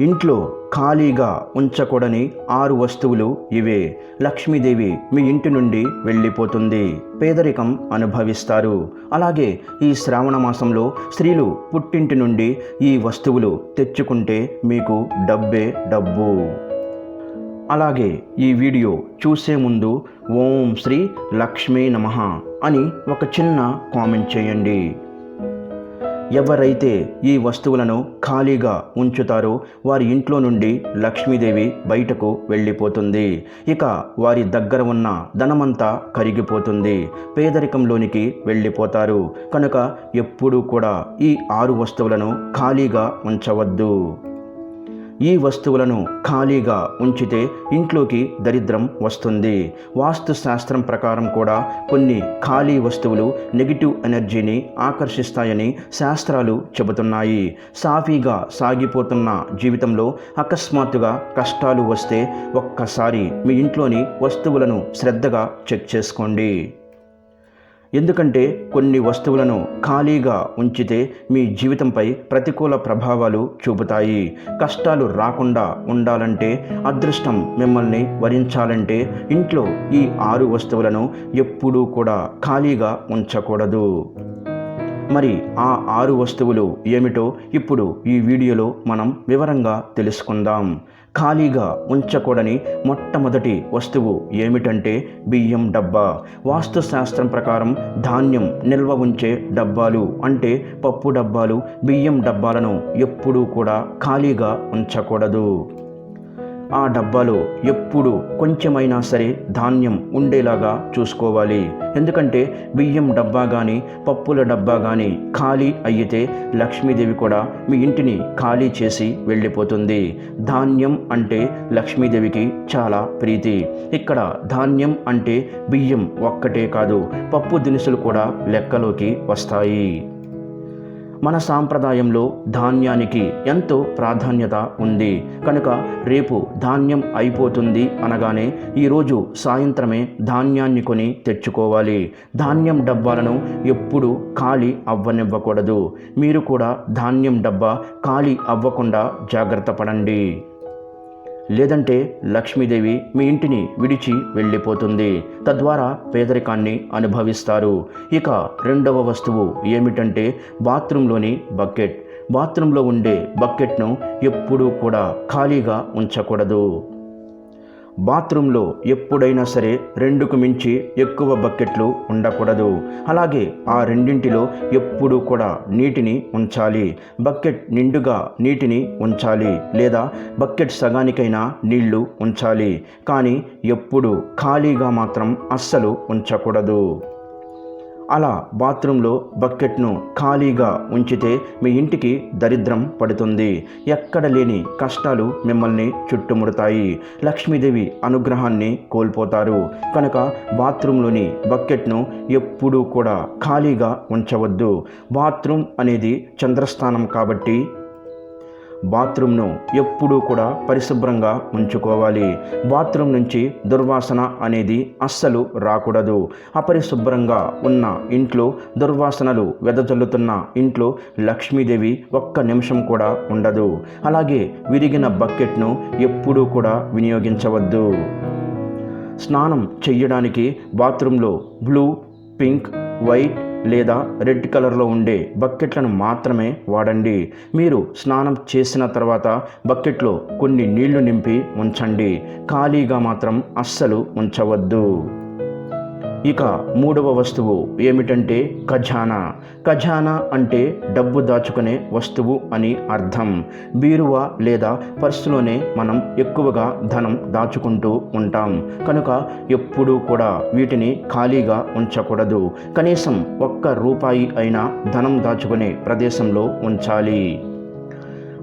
ఇంట్లో ఖాళీగా ఉంచకూడని ఆరు వస్తువులు ఇవే. లక్ష్మీదేవి మీ ఇంటి నుండి వెళ్ళిపోతుంది. పేదరికం అనుభవిస్తారు. అలాగే ఈ శ్రావణ మాసంలో స్త్రీలు పుట్టింటి నుండి ఈ వస్తువులు తెచ్చుకుంటే మీకు డబ్బే డబ్బు. అలాగే ఈ వీడియో చూసే ముందు ఓం శ్రీ లక్ష్మీ నమః అని ఒక చిన్న కామెంట్ చేయండి. ఎవరైతే ఈ వస్తువులను ఖాళీగా ఉంచుతారో వారి ఇంట్లో నుండి లక్ష్మీదేవి బయటకు వెళ్ళిపోతుంది. ఇక వారి దగ్గర ఉన్న ధనమంతా కరిగిపోతుంది. పేదరికంలోనికి వెళ్ళిపోతారు. కనుక ఎప్పుడూ కూడా ఈ ఆరు వస్తువులను ఖాళీగా ఉంచవద్దు. ఈ వస్తువులను ఖాళీగా ఉంచితే ఇంట్లోకి దరిద్రం వస్తుంది. వాస్తు శాస్త్రం ప్రకారం కూడా కొన్ని ఖాళీ వస్తువులు నెగిటివ్ ఎనర్జీని ఆకర్షిస్తాయని శాస్త్రాలు చెబుతున్నాయి. సాఫీగా సాగిపోతున్న జీవితంలో అకస్మాత్తుగా కష్టాలు వస్తే ఒక్కసారి మీ ఇంట్లోని వస్తువులను శ్రద్ధగా చెక్ చేసుకోండి. ఎందుకంటే కొన్ని వస్తువులను ఖాళీగా ఉంచితే మీ జీవితంపై ప్రతికూల ప్రభావాలు చూపుతాయి. కష్టాలు రాకుండా ఉండాలంటే అదృష్టం మిమ్మల్ని వరించాలంటే ఇంట్లో ఈ ఆరు వస్తువులను ఎప్పుడూ కూడా ఖాళీగా ఉంచకూడదు. మరి ఆ ఆరు వస్తువులు ఏమిటో ఇప్పుడు ఈ వీడియోలో మనం వివరంగా తెలుసుకుందాం. ఖాళీగా ఉంచకూడని మొట్టమొదటి వస్తువు ఏమిటంటే బియ్యం డబ్బా. వాస్తు శాస్త్రం ప్రకారం ధాన్యం నిల్వ ఉంచే డబ్బాలు అంటే పప్పు డబ్బాలు బియ్యం డబ్బాలను ఎప్పుడూ కూడా ఖాళీగా ఉంచకూడదు. ఆ డబ్బాలో ఎప్పుడు కొంచెమైనా సరే ధాన్యం ఉండేలాగా చూసుకోవాలి. ఎందుకంటే బియ్యం డబ్బా కానీ పప్పుల డబ్బా కానీ ఖాళీ అయితే లక్ష్మీదేవి కూడా మీ ఇంటిని ఖాళీ చేసి వెళ్ళిపోతుంది. ధాన్యం అంటే లక్ష్మీదేవికి చాలా ప్రీతి. ఇక్కడ ధాన్యం అంటే బియ్యం ఒక్కటే కాదు పప్పు దినుసులు కూడా లెక్కలోకి వస్తాయి. మన సాంప్రదాయంలో ధాన్యానికి ఎంతో ప్రాధాన్యత ఉంది. కనుక రేపు ధాన్యం అయిపోతుంది అనగానే ఈరోజు సాయంత్రమే ధాన్యాన్ని కొని తెచ్చుకోవాలి. ధాన్యం డబ్బాలను ఎప్పుడు ఖాళీ అవ్వనివ్వకూడదు. మీరు కూడా ధాన్యం డబ్బా ఖాళీ అవ్వకుండా జాగ్రత్త పడండి. లేదంటే లక్ష్మీదేవి మీ ఇంటిని విడిచి వెళ్ళిపోతుంది. తద్వారా పేదరికాన్ని అనుభవిస్తారు. ఇక రెండవ వస్తువు ఏమిటంటే బాత్రూంలోని బకెట్. బాత్రూంలో ఉండే బకెట్ను ఎప్పుడూ కూడా ఖాళీగా ఉంచకూడదు. బాత్రూంలో ఎప్పుడైనా సరే రెండుకు మించి ఎక్కువ బకెట్లు ఉండకూడదు. అలాగే ఆ రెండింటిలో ఎప్పుడూ కూడా నీటిని ఉంచాలి. బకెట్ నిండుగా నీటిని ఉంచాలి లేదా బకెట్ సగానికైనా నీళ్ళు ఉంచాలి. కానీ ఎప్పుడు ఖాళీగా మాత్రం అస్సలు ఉంచకూడదు. అలా బాత్రూంలో బకెట్ను ఖాళీగా ఉంచితే మీ ఇంటికి దరిద్రం పడుతుంది. ఎక్కడ లేని కష్టాలు మిమ్మల్ని చుట్టుముడతాయి. లక్ష్మీదేవి అనుగ్రహాన్ని కోల్పోతారు. కనుక బాత్రూంలోని బకెట్ను ఎప్పుడూ కూడా ఖాళీగా ఉంచవద్దు. బాత్రూమ్ అనేది చంద్రస్థానం కాబట్టి బాత్రూమ్ను ఎప్పుడూ కూడా పరిశుభ్రంగా ఉంచుకోవాలి. బాత్రూమ్ నుంచి దుర్వాసన అనేది అస్సలు రాకూడదు. అపరిశుభ్రంగా ఉన్న ఇంట్లో దుర్వాసనలు వెదజల్లుతున్న ఇంట్లో లక్ష్మీదేవి ఒక్క నిమిషం కూడా ఉండదు. అలాగే విరిగిన బకెట్ను ఎప్పుడూ కూడా వినియోగించవద్దు. స్నానం చెయ్యడానికి బాత్రూంలో బ్లూ పింక్ వైట్ లేదా రెడ్ కలర్లో ఉండే బకెట్లను మాత్రమే వాడండి. మీరు స్నానం చేసిన తర్వాత బకెట్లో కొన్ని నీళ్ళు నింపి ఉంచండి. ఖాళీగా మాత్రం అస్సలు ఉంచవద్దు. ఇక మూడవ వస్తువు ఏమిటంటే ఖజానా. ఖజానా అంటే డబ్బు దాచుకునే వస్తువు అని అర్థం. బీరువా లేదా పర్సులోనే మనం ఎక్కువగా ధనం దాచుకుంటూ ఉంటాం. కనుక ఎప్పుడూ కూడా వీటిని ఖాళీగా ఉంచకూడదు. కనీసం ఒక్క రూపాయి అయినా ధనం దాచుకునే ప్రదేశంలో ఉంచాలి.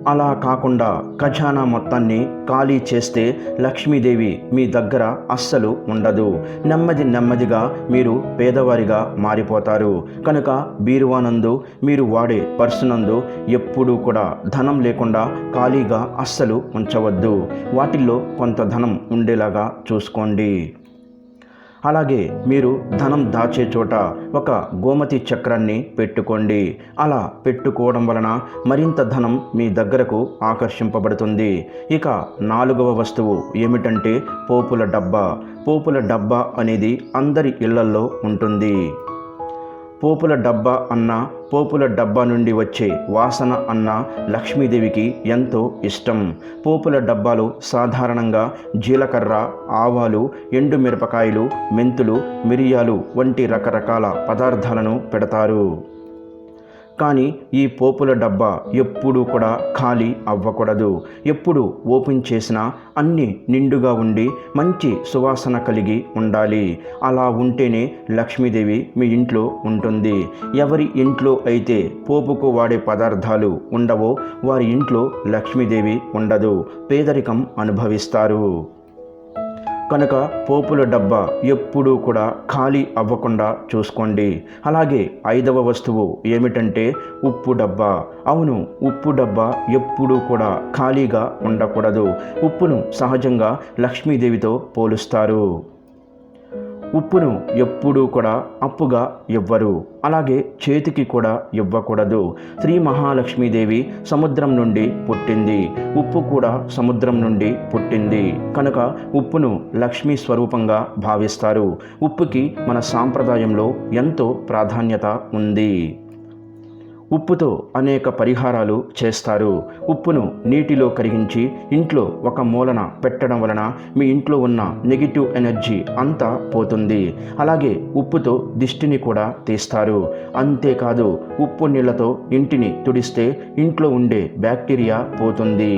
అలా కాకుండా ఖజానా మొత్తాన్ని ఖాళీ చేస్తే లక్ష్మీదేవి మీ దగ్గర అస్సలు ఉండదు. నెమ్మది నెమ్మదిగా మీరు పేదవారిగా మారిపోతారు. కనుక బీరువానందు మీరు వాడే పర్సునందు ఎప్పుడూ కూడా ధనం లేకుండా ఖాళీగా అస్సలు ఉంచవద్దు. వాటిల్లో కొంత ధనం ఉండేలాగా చూసుకోండి. అలాగే మీరు ధనం దాచే చోట ఒక గోమతి చక్రాన్ని పెట్టుకోండి. అలా పెట్టుకోవడం వలన మరింత ధనం మీ దగ్గరకు ఆకర్షింపబడుతుంది. ఇక నాలుగవ వస్తువు ఏమిటంటే పోపుల డబ్బా. పోపుల డబ్బా అనేది అందరి ఇళ్ళల్లో ఉంటుంది. పోపుల డబ్బా అన్న పోపుల డబ్బా నుండి వచ్చే వాసన అన్న లక్ష్మీదేవికి ఎంతో ఇష్టం. పోపుల డబ్బాలు సాధారణంగా జీలకర్ర ఆవాలు ఎండు మిరపకాయలు మెంతులు మిరియాలు వంటి రకరకాల పదార్థాలను పెడతారు. కానీ ఈ పోపుల డబ్బా ఎప్పుడూ కూడా ఖాళీ అవ్వకూడదు. ఎప్పుడు ఓపెన్ చేసినా అన్నీ నిండుగా ఉండి మంచి సువాసన కలిగి ఉండాలి. అలా ఉంటేనే లక్ష్మీదేవి మీ ఇంట్లో ఉంటుంది. ఎవరి ఇంట్లో అయితే పోపుకు వాడే పదార్థాలు ఉండవో వారి ఇంట్లో లక్ష్మీదేవి ఉండదు. పేదరికం అనుభవిస్తారు. కనుక పోపుల డబ్బా ఎప్పుడూ కూడా ఖాళీ అవ్వకుండా చూసుకోండి. అలాగే ఐదవ వస్తువు ఏమిటంటే ఉప్పు డబ్బా. అవును ఉప్పు డబ్బా ఎప్పుడూ కూడా ఖాళీగా ఉండకూడదు. ఉప్పును సహజంగా లక్ష్మీదేవితో పోలుస్తారు. ఉప్పును ఎప్పుడూ కూడా అప్పుగా ఇవ్వరు. అలాగే చేతికి కూడా ఇవ్వకూడదు. శ్రీ మహాలక్ష్మీదేవి సముద్రం నుండి పుట్టింది. ఉప్పు కూడా సముద్రం నుండి పుట్టింది. కనుక ఉప్పును లక్ష్మీ స్వరూపంగా భావిస్తారు. ఉప్పుకి మన సాంప్రదాయంలో ఎంతో ప్రాధాన్యత ఉంది. ఉప్పుతో అనేక పరిహారాలు చేస్తారు. ఉప్పును నీటిలో కరిగించి ఇంట్లో ఒక మూలన పెట్టడం వలన మీ ఇంట్లో ఉన్న నెగిటివ్ ఎనర్జీ అంతా పోతుంది. అలాగే ఉప్పుతో దిష్టిని కూడా తీస్తారు. అంతేకాదు ఉప్పు నీళ్ళతో ఇంటిని తుడిస్తే ఇంట్లో ఉండే బ్యాక్టీరియా పోతుంది.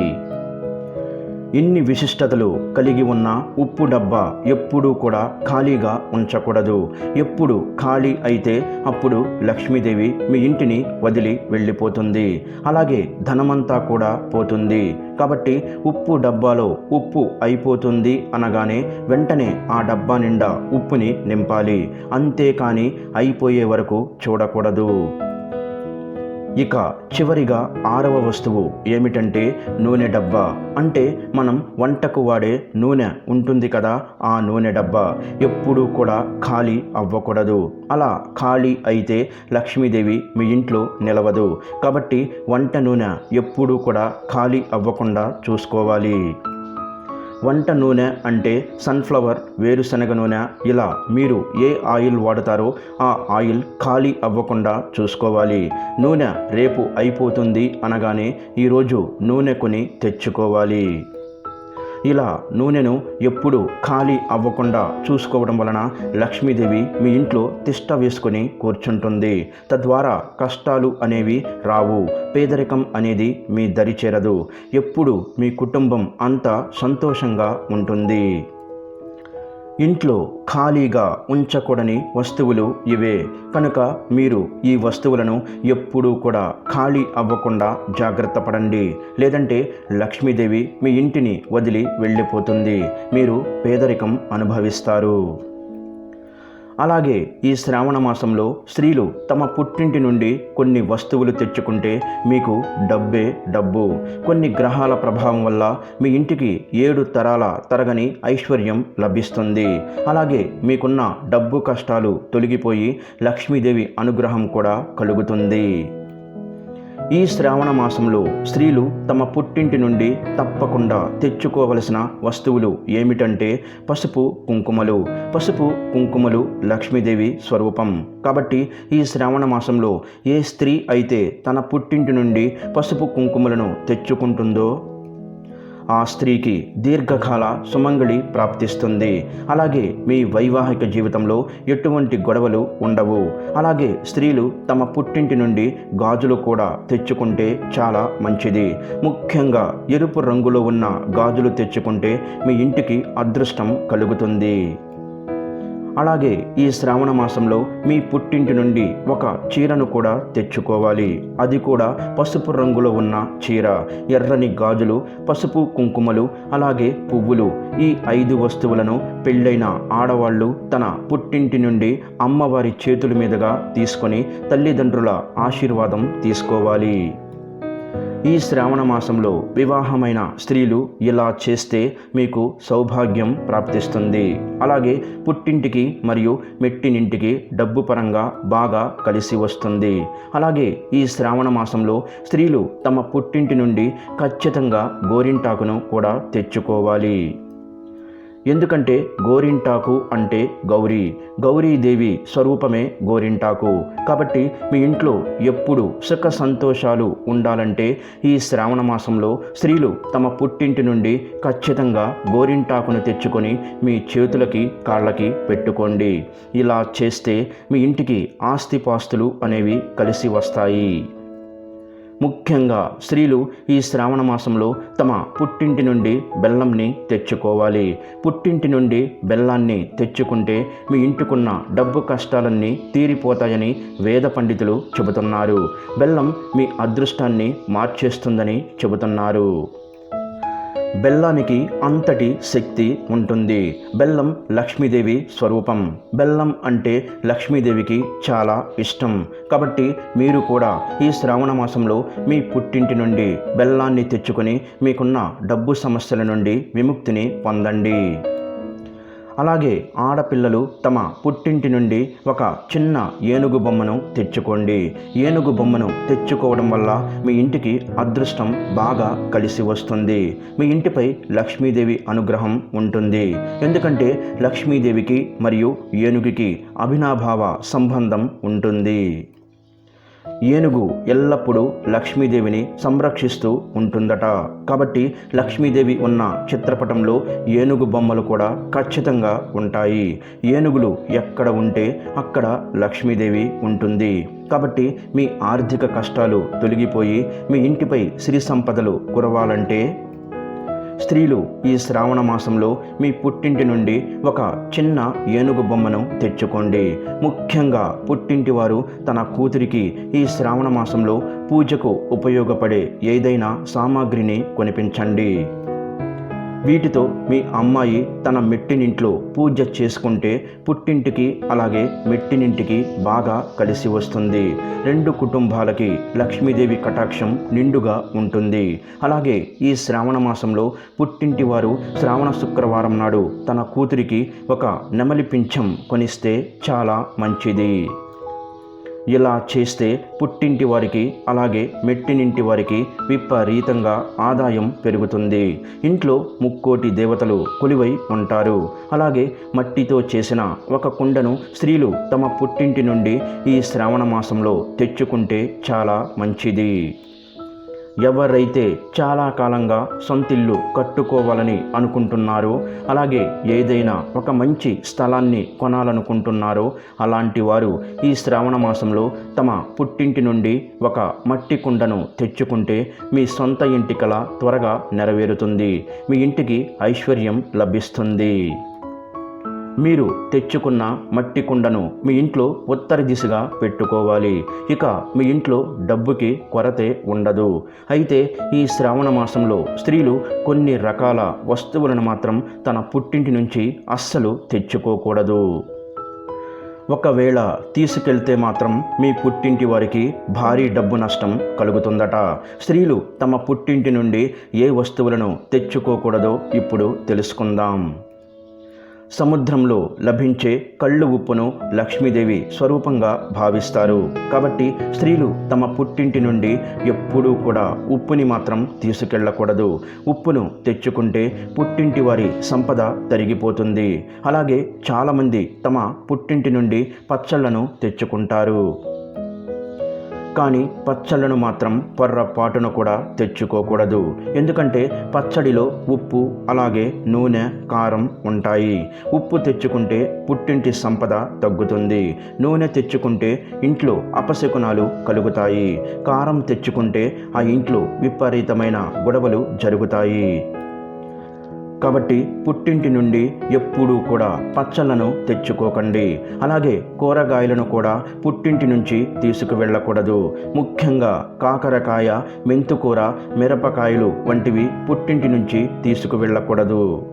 ఇన్ని విశిష్టతలు కలిగి ఉన్న ఉప్పు డబ్బా ఎప్పుడూ కూడా ఖాళీగా ఉంచకూడదు. ఎప్పుడు ఖాళీ అయితే అప్పుడు లక్ష్మీదేవి మీ ఇంటిని వదిలి వెళ్ళిపోతుంది. అలాగే ధనమంతా కూడా పోతుంది. కాబట్టి ఉప్పు డబ్బాలో ఉప్పు అయిపోతుంది అనగానే వెంటనే ఆ డబ్బా నిండా ఉప్పుని నింపాలి. అంతేకాని అయిపోయే వరకు చూడకూడదు. ఇక చివరిగా ఆరవ వస్తువు ఏమిటంటే నూనె డబ్బా. అంటే మనం వంటకు వాడే నూనె ఉంటుంది కదా ఆ నూనె డబ్బా. ఎప్పుడూ కూడా ఖాళీ అవ్వకూడదు. అలా ఖాళీ అయితే లక్ష్మీదేవి మీ ఇంట్లో నిలవదు. కాబట్టి వంట నూనె ఎప్పుడూ కూడా ఖాళీ అవ్వకుండా చూసుకోవాలి. వంట నూనె అంటే సన్ఫ్లవర్ వేరుశనగ నూనె. ఇలా మీరు ఏ ఆయిల్ వాడతారో ఆ ఆయిల్ ఖాళీ అవ్వకుండా చూసుకోవాలి. నూనె రేపు అయిపోతుంది అనగానే ఈరోజు నూనె కొని తెచ్చుకోవాలి. ఇలా నూనెను ఎప్పుడు ఖాళీ అవ్వకుండా చూసుకోవడం వలన లక్ష్మీదేవి మీ ఇంట్లో తిష్ట వేసుకొని కూర్చుంటుంది. తద్వారా కష్టాలు అనేవి రావు. పేదరికం అనేది మీ దరిచేరదు. ఎప్పుడు మీ కుటుంబం అంతా సంతోషంగా ఉంటుంది. ఇంట్లో ఖాళీగా ఉంచకూడని వస్తువులు ఇవే. కనుక మీరు ఈ వస్తువులను ఎప్పుడూ కూడా ఖాళీ అవ్వకుండా జాగ్రత్త పడండి. లేదంటే లక్ష్మీదేవి మీ ఇంటిని వదిలి వెళ్ళిపోతుంది. మీరు పేదరికం అనుభవిస్తారు. అలాగే ఈ శ్రావణ మాసంలో స్త్రీలు తమ పుట్టింటి నుండి కొన్ని వస్తువులు తెచ్చుకుంటే మీకు డబ్బే డబ్బు. కొన్ని గ్రహాల ప్రభావం వల్ల మీ ఇంటికి ఏడు తరాల తరగని ఐశ్వర్యం లభిస్తుంది. అలాగే మీకున్న డబ్బు కష్టాలు తొలగిపోయి లక్ష్మీదేవి అనుగ్రహం కూడా కలుగుతుంది. ఈ శ్రావణ మాసంలో స్త్రీలు తమ పుట్టింటి నుండి తప్పకుండా తెచ్చుకోవలసిన వస్తువులు ఏమిటంటే పసుపు కుంకుమలు. పసుపు కుంకుమలు లక్ష్మీదేవి స్వరూపం. కాబట్టి ఈ శ్రావణ మాసంలో ఏ స్త్రీ అయితే తన పుట్టింటి నుండి పసుపు కుంకుమలను తెచ్చుకుంటుందో ఆ స్త్రీకి దీర్ఘకాల సుమంగళి ప్రాప్తిస్తుంది. అలాగే మీ వైవాహిక జీవితంలో ఎటువంటి గొడవలు ఉండవు. అలాగే స్త్రీలు తమ పుట్టింటి నుండి గాజులు కూడా తెచ్చుకుంటే చాలా మంచిది. ముఖ్యంగా ఎరుపు రంగులో ఉన్న గాజులు తెచ్చుకుంటే మీ ఇంటికి అదృష్టం కలుగుతుంది. అలాగే ఈ శ్రావణ మాసంలో మీ పుట్టింటి నుండి ఒక చీరను కూడా తెచ్చుకోవాలి. అది కూడా పసుపు రంగులో ఉన్న చీర. ఎర్రని గాజులు పసుపు కుంకుమలు అలాగే పువ్వులు. ఈ ఐదు వస్తువులను పెళ్ళైన ఆడవాళ్ళు తన పుట్టింటి నుండి అమ్మవారి చేతుల మీదుగా తీసుకొని తల్లిదండ్రుల ఆశీర్వాదం తీసుకోవాలి. ఈ శ్రావణ మాసంలో వివాహమైన స్త్రీలు ఇలా చేస్తే మీకు సౌభాగ్యం ప్రాప్తిస్తుంది. అలాగే పుట్టింటికి మరియు మెట్టినింటికి డబ్బు పరంగా బాగా కలిసి వస్తుంది. అలాగే ఈ శ్రావణ మాసంలో స్త్రీలు తమ పుట్టింటి నుండి ఖచ్చితంగా గోరింటాకును కూడా తెచ్చుకోవాలి. ఎందుకంటే గోరింటాకు అంటే గౌరీ గౌరీదేవి స్వరూపమే గోరింటాకు. కాబట్టి మీ ఇంట్లో ఎప్పుడు సుఖ సంతోషాలు ఉండాలంటే ఈ శ్రావణ మాసంలో స్త్రీలు తమ పుట్టింటి నుండి ఖచ్చితంగా గోరింటాకును తెచ్చుకొని మీ చేతులకి కాళ్ళకి పెట్టుకోండి. ఇలా చేస్తే మీ ఇంటికి ఆస్తిపాస్తులు అనేవి కలిసి వస్తాయి. ముఖ్యంగా స్త్రీలు ఈ శ్రావణ మాసంలో తమ పుట్టింటి నుండి బెల్లంని తెచ్చుకోవాలి. పుట్టింటి నుండి బెల్లాన్ని తెచ్చుకుంటే మీ ఇంటికున్న డబ్బు కష్టాలన్నీ తీరిపోతాయని వేద పండితులు చెబుతున్నారు. బెల్లం మీ అదృష్టాన్ని మార్చేస్తుందని చెబుతున్నారు. బెల్లానికి అంతటి శక్తి ఉంటుంది. బెల్లం లక్ష్మీదేవి స్వరూపం. బెల్లం అంటే లక్ష్మీదేవికి చాలా ఇష్టం. కాబట్టి మీరు కూడా ఈ శ్రావణ మాసంలో మీ పుట్టింటి నుండి బెల్లాన్ని తెచ్చుకొని మీకున్న డబ్బు సమస్యల నుండి విముక్తిని పొందండి. అలాగే ఆడపిల్లలు తమ పుట్టింటి నుండి ఒక చిన్న ఏనుగు బొమ్మను తెచ్చుకోండి. ఏనుగు బొమ్మను తెచ్చుకోవడం వల్ల మీ ఇంటికి అదృష్టం బాగా కలిసి వస్తుంది. మీ ఇంటిపై లక్ష్మీదేవి అనుగ్రహం ఉంటుంది. ఎందుకంటే లక్ష్మీదేవికి మరియు ఏనుగుకి అభినాభావ సంబంధం ఉంటుంది. ఏనుగు ఎల్లప్పుడూ లక్ష్మీదేవిని సంరక్షిస్తూ ఉంటుందట. కాబట్టి లక్ష్మీదేవి ఉన్న చిత్రపటంలో ఏనుగు బొమ్మలు కూడా ఖచ్చితంగా ఉంటాయి. ఏనుగులు ఎక్కడ ఉంటే అక్కడ లక్ష్మీదేవి ఉంటుంది. కాబట్టి మీ ఆర్థిక కష్టాలు తొలగిపోయి మీ ఇంటిపై సిరి సంపదలు కురవాలంటే స్త్రీలు ఈ శ్రావణ మాసంలో మీ పుట్టింటి నుండి ఒక చిన్న ఏనుగు బొమ్మను తెచ్చుకోండి. ముఖ్యంగా పుట్టింటి వారు తన కూతురికి ఈ శ్రావణ మాసంలో పూజకు ఉపయోగపడే ఏదైనా సామాగ్రిని కొనిపించండి. వీటితో మీ అమ్మాయి తన మెట్టినింట్లో పూజ చేసుకుంటే పుట్టింటికి అలాగే మెట్టినింటికి బాగా కలిసి వస్తుంది. రెండు కుటుంబాలకి లక్ష్మీదేవి కటాక్షం నిండుగా ఉంటుంది. అలాగే ఈ శ్రావణ మాసంలో పుట్టింటి వారు శ్రావణ శుక్రవారం నాడు తన కూతురికి ఒక నెమలి పింఛం కొనిస్తే చాలా మంచిది. ఇలా చేస్తే పుట్టింటి వారికి అలాగే మెట్టినింటి వారికి విపరీతంగా ఆదాయం పెరుగుతుంది. ఇంట్లో ముక్కోటి దేవతలు కొలివై ఉంటారు. అలాగే మట్టితో చేసిన ఒక కుండను స్త్రీలు తమ పుట్టింటి నుండి ఈ శ్రావణ మాసంలో తెచ్చుకుంటే చాలా మంచిది. ఎవరైతే చాలా కాలంగా సొంతిల్లు కట్టుకోవాలని అనుకుంటున్నారో అలాగే ఏదైనా ఒక మంచి స్థలాన్ని కొనాలనుకుంటున్నారో అలాంటి వారు ఈ శ్రావణ మాసంలో తమ పుట్టింటి నుండి ఒక మట్టి కుండను తెచ్చుకుంటే మీ సొంత ఇంటి కళ త్వరగా నెరవేరుతుంది. మీ ఇంటికి ఐశ్వర్యం లభిస్తుంది. మీరు తెచ్చుకున్న మట్టి కుండను మీ ఇంట్లో ఉత్తర దిశగా పెట్టుకోవాలి. ఇక మీ ఇంట్లో డబ్బుకి కొరతే ఉండదు. అయితే ఈ శ్రావణ మాసంలో స్త్రీలు కొన్ని రకాల వస్తువులను మాత్రం తన పుట్టింటి నుంచి అస్సలు తెచ్చుకోకూడదు. ఒకవేళ తీసుకెళ్తే మాత్రం మీ పుట్టింటి వారికి భారీ డబ్బు నష్టం కలుగుతుందట. స్త్రీలు తమ పుట్టింటి నుండి ఏ వస్తువులను తెచ్చుకోకూడదో ఇప్పుడు తెలుసుకుందాం. సముద్రంలో లభించే కళ్ళు ఉప్పును లక్ష్మీదేవి స్వరూపంగా భావిస్తారు. కాబట్టి స్త్రీలు తమ పుట్టింటి నుండి ఎప్పుడూ కూడా ఉప్పుని మాత్రం తీసుకెళ్ళకూడదు ఉప్పును తెచ్చుకుంటే పుట్టింటి వారి సంపద తరిగిపోతుంది. అలాగే చాలామంది తమ పుట్టింటి నుండి పచ్చళ్ళను తెచ్చుకుంటారు. కానీ పచ్చళ్ళను మాత్రం పొర్రపాటును కూడా తెచ్చుకోకూడదు. ఎందుకంటే పచ్చడిలో ఉప్పు అలాగే నూనె కారం ఉంటాయి. ఉప్పు తెచ్చుకుంటే పుట్టింటి సంపద తగ్గుతుంది. నూనె తెచ్చుకుంటే ఇంట్లో అపశకునాలు కలుగుతాయి. కారం తెచ్చుకుంటే ఆ ఇంట్లో విపరీతమైన గొడవలు జరుగుతాయి. కాబట్టి పుట్టింటి నుండి ఎప్పుడూ కూడా పచ్చళ్ళను తెచ్చుకోకండి. అలాగే కూరగాయలను కూడా పుట్టింటి నుంచి తీసుకువెళ్ళకూడదు. ముఖ్యంగా కాకరకాయ మెంతుకూర మిరపకాయలు వంటివి పుట్టింటి నుంచి తీసుకువెళ్ళకూడదు.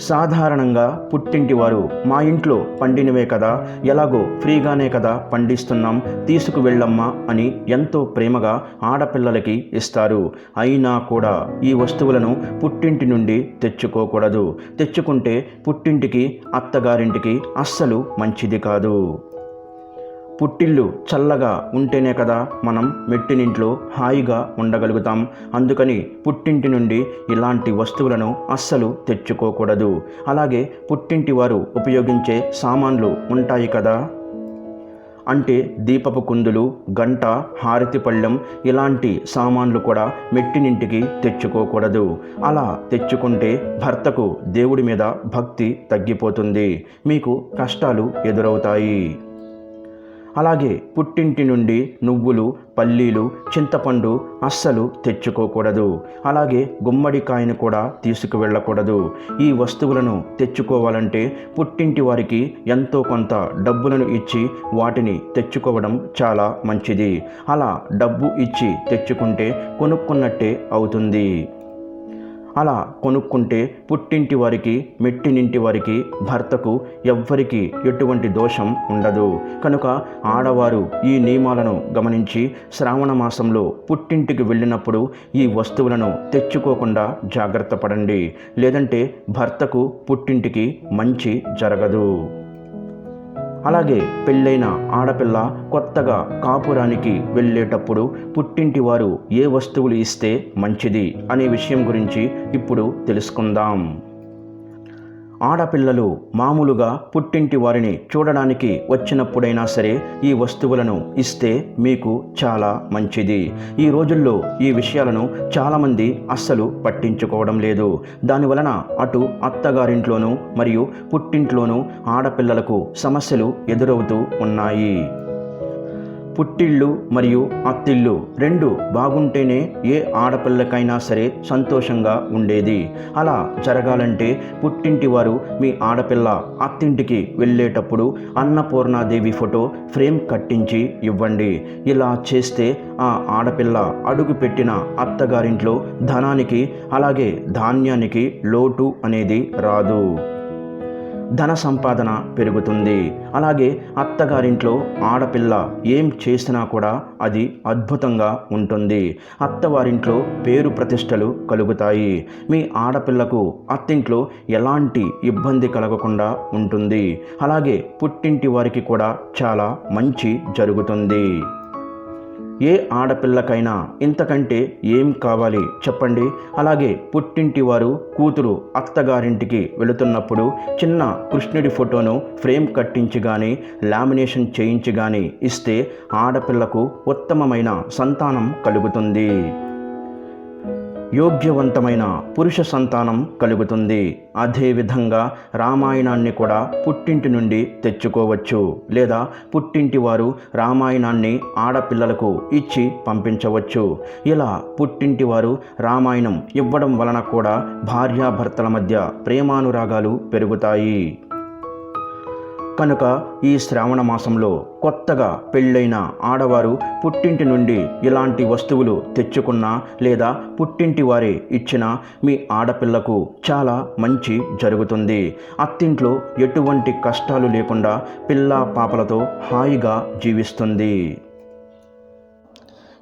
సాధారణంగా పుట్టింటి వారు మా ఇంట్లో పండినవే కదా ఎలాగో ఫ్రీగానే కదా పండిస్తున్నాం తీసుకువెళ్ళమ్మా అని ఎంతో ప్రేమగా ఆడపిల్లలకి ఇస్తారు. అయినా కూడా ఈ వస్తువులను పుట్టింటి నుండి తెచ్చుకోకూడదు. తెచ్చుకుంటే పుట్టింటికి అత్తగారింటికి అస్సలు మంచిది కాదు. పుట్టిల్లు చల్లగా ఉంటేనే కదా మనం మెట్టినింట్లో హాయిగా ఉండగలుగుతాం. అందుకని పుట్టింటి నుండి ఇలాంటి వస్తువులను అస్సలు తెచ్చుకోకూడదు. అలాగే పుట్టింటి వారు ఉపయోగించే సామాన్లు ఉంటాయి కదా? అంటే దీపపు కుందులు గంట హారతి పళ్ళెం ఇలాంటి సామాన్లు కూడా మెట్టినింటికి తెచ్చుకోకూడదు. అలా తెచ్చుకుంటే భర్తకు దేవుడి మీద భక్తి తగ్గిపోతుంది. మీకు కష్టాలు ఎదురవుతాయి. అలాగే పుట్టింటి నుండి నువ్వులు పల్లీలు చింతపండు అస్సలు తెచ్చుకోకూడదు. అలాగే గుమ్మడికాయను కూడా తీసుకువెళ్ళకూడదు. ఈ వస్తువులను తెచ్చుకోవాలంటే పుట్టింటి వారికి ఎంతో కొంత డబ్బులను ఇచ్చి వాటిని తెచ్చుకోవడం చాలా మంచిది. అలా డబ్బు ఇచ్చి తెచ్చుకుంటే కొనుక్కున్నట్టే అవుతుంది. అలా కొనుక్కుంటే పుట్టింటి వారికి మెట్టినింటి వారికి భర్తకు ఎవ్వరికి ఎటువంటి దోషం ఉండదు. కనుక ఆడవారు ఈ నియమాలను గమనించి శ్రావణ మాసంలో పుట్టింటికి వెళ్ళినప్పుడు ఈ వస్తువులను తెచ్చుకోకుండా జాగ్రత్త పడండి. లేదంటే భర్తకు పుట్టింటికి మంచి జరగదు. అలాగే పెళ్ళైన ఆడపిల్ల కొత్తగా కాపురానికి వెళ్ళేటప్పుడు పుట్టింటి వారు ఏ వస్తువులు ఇస్తే మంచిది అనే విషయం గురించి ఇప్పుడు తెలుసుకుందాం. ఆడపిల్లలు మామూలుగా పుట్టింటి వారిని చూడడానికి వచ్చినప్పుడైనా సరే ఈ వస్తువులను ఇస్తే మీకు చాలా మంచిది. ఈ రోజుల్లో ఈ విషయాలను చాలామంది అస్సలు పట్టించుకోవడం లేదు. దానివలన అటు అత్తగారింట్లోనూ మరియు పుట్టింట్లోనూ ఆడపిల్లలకు సమస్యలు ఎదురవుతూ ఉన్నాయి. పుట్టిళ్ళు మరియు అత్తిళ్ళు రెండు బాగుంటేనే ఏ ఆడపిల్లకైనా సరే సంతోషంగా ఉండేది. అలా జరగాలంటే పుట్టింటి వారు మీ ఆడపిల్ల అత్తింటికి వెళ్ళేటప్పుడు అన్నపూర్ణాదేవి ఫోటో ఫ్రేమ్ కట్టించి ఇవ్వండి. ఇలా చేస్తే ఆ ఆడపిల్ల అడుగు పెట్టిన అత్తగారింట్లో ధనానికి అలాగే ధాన్యానికి లోటు అనేది రాదు. ధన సంపాదన పెరుగుతుంది. అలాగే అత్తగారింట్లో ఆడపిల్ల ఏం చేసినా కూడా అది అద్భుతంగా ఉంటుంది. అత్తవారింట్లో పేరు ప్రతిష్టలు కలుగుతాయి. మీ ఆడపిల్లకు అత్తింట్లో ఎలాంటి ఇబ్బంది కలగకుండా ఉంటుంది. అలాగే పుట్టింటి వారికి కూడా చాలా మంచి జరుగుతుంది. ఏ ఆడపిల్లకైనా ఇంతకంటే ఏం కావాలి చెప్పండి. అలాగే పుట్టింటి వారు కూతురు అత్తగారింటికి వెళుతున్నప్పుడు చిన్న కృష్ణుడి ఫోటోను ఫ్రేమ్ కట్టించి కానీ లామినేషన్ చేయించి కానీ ఇస్తే ఆడపిల్లకు ఉత్తమమైన సంతానం కలుగుతుంది. యోగ్యవంతమైన పురుష సంతానం కలుగుతుంది. అదేవిధంగా రామాయణాన్ని కూడా పుట్టింటి నుండి తెచ్చుకోవచ్చు. లేదా పుట్టింటి వారు రామాయణాన్ని ఆడపిల్లలకు ఇచ్చి పంపించవచ్చు. ఇలా పుట్టింటి వారు రామాయణం ఇవ్వడం వలన కూడా భార్యాభర్తల మధ్య ప్రేమానురాగాలు పెరుగుతాయి. కనుక ఈ శ్రావణ మాసంలో కొత్తగా పెళ్ళైన ఆడవారు పుట్టింటి నుండి ఇలాంటి వస్తువులు తెచ్చుకున్నా లేదా పుట్టింటి వారే ఇచ్చిన మీ ఆడపిల్లకు చాలా మంచి జరుగుతుంది. అత్తింట్లో ఎటువంటి కష్టాలు లేకుండా పిల్ల పాపలతో హాయిగా జీవిస్తుంది.